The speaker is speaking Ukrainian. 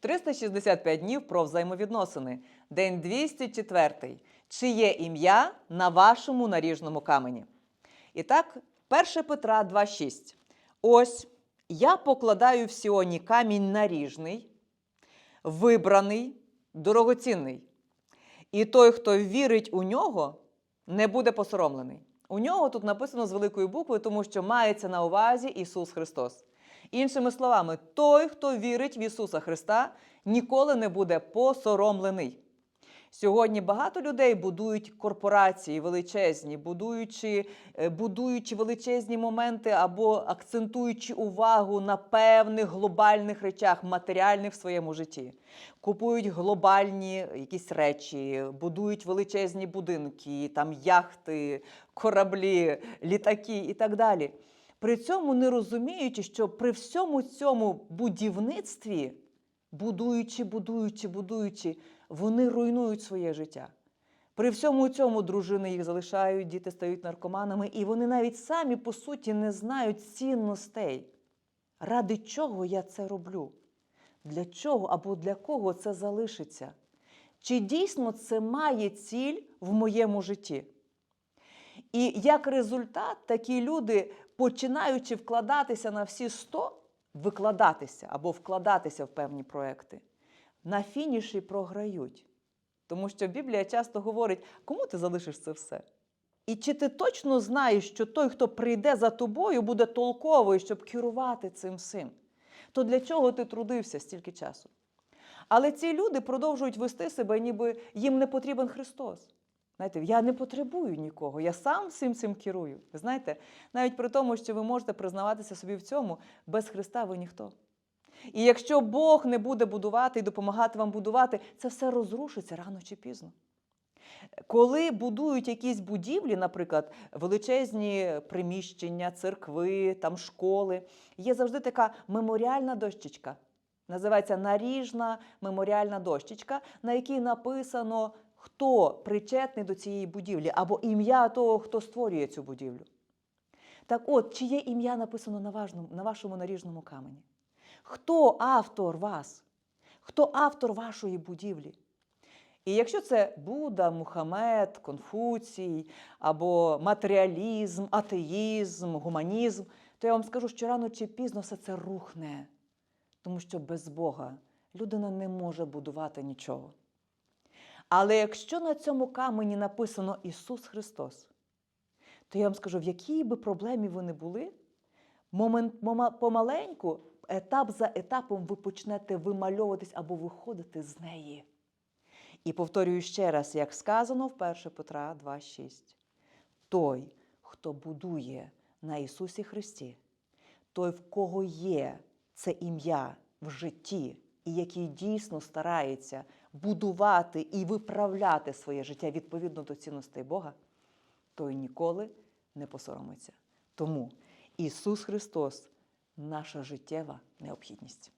365 днів про взаємовідносини. День 204. Чиє ім'я на вашому наріжному камені? І так, 1 Петра 2,6. Ось я покладаю в Сіоні камінь наріжний, вибраний, дорогоцінний. І той, хто вірить у нього, не буде посоромлений. У нього тут написано з великої букви, тому що мається на увазі Ісус Христос. Іншими словами, той, хто вірить в Ісуса Христа, ніколи не буде посоромлений. Сьогодні багато людей будують корпорації величезні, будуючи, е, будуючи величезні моменти або акцентуючи увагу на певних глобальних речах, матеріальних в своєму житті. Купують глобальні якісь речі, будують величезні будинки, там яхти, кораблі, літаки і так далі. При цьому не розуміючи, що при всьому цьому будівництві, будуючи, будуючи, будуючи, вони руйнують своє життя. При всьому цьому дружини їх залишають, діти стають наркоманами, і вони навіть самі, по суті, не знають цінностей. Ради чого я це роблю? Для чого або для кого це залишиться? Чи дійсно це має ціль в моєму житті? І як результат, такі люди, починаючи вкладатися на всі 100, викладатися або вкладатися в певні проекти, на фініші програють. Тому що Біблія часто говорить, кому ти залишиш це все? І чи ти точно знаєш, що той, хто прийде за тобою, буде толковий, щоб керувати цим всім? То для чого ти трудився стільки часу? Але ці люди продовжують вести себе, ніби їм не потрібен Христос. Знаєте, я не потребую нікого, я сам всім цим керую. Ви знаєте, навіть при тому, що ви можете признаватися собі в цьому, без Христа ви ніхто. І якщо Бог не буде будувати і допомагати вам будувати, це все розрушиться рано чи пізно. Коли будують якісь будівлі, наприклад, величезні приміщення, церкви, там школи, є завжди така меморіальна дощечка. Називається наріжна меморіальна дощечка, на якій написано, хто причетний до цієї будівлі, або ім'я того, хто створює цю будівлю. Так от, чиє ім'я написано на, важному, на вашому наріжному камені? Хто автор вас? Хто автор вашої будівлі? І якщо це Будда, Мухаммед, Конфуцій, або матеріалізм, атеїзм, гуманізм, то я вам скажу, що рано чи пізно все це рухне. Тому що без Бога людина не може будувати нічого. Але якщо на цьому камені написано Ісус Христос, то я вам скажу, в якій би проблемі ви не були, момент, помаленьку, етап за етапом ви почнете вимальовуватись або виходити з неї. І повторюю ще раз, як сказано в 1 Петра 2,6. Той, хто будує на Ісусі Христі, той, в кого є це ім'я в житті, і який дійсно старається будувати і виправляти своє життя відповідно до цінностей Бога, той ніколи не посоромиться. Тому Ісус Христос наша життєва необхідність.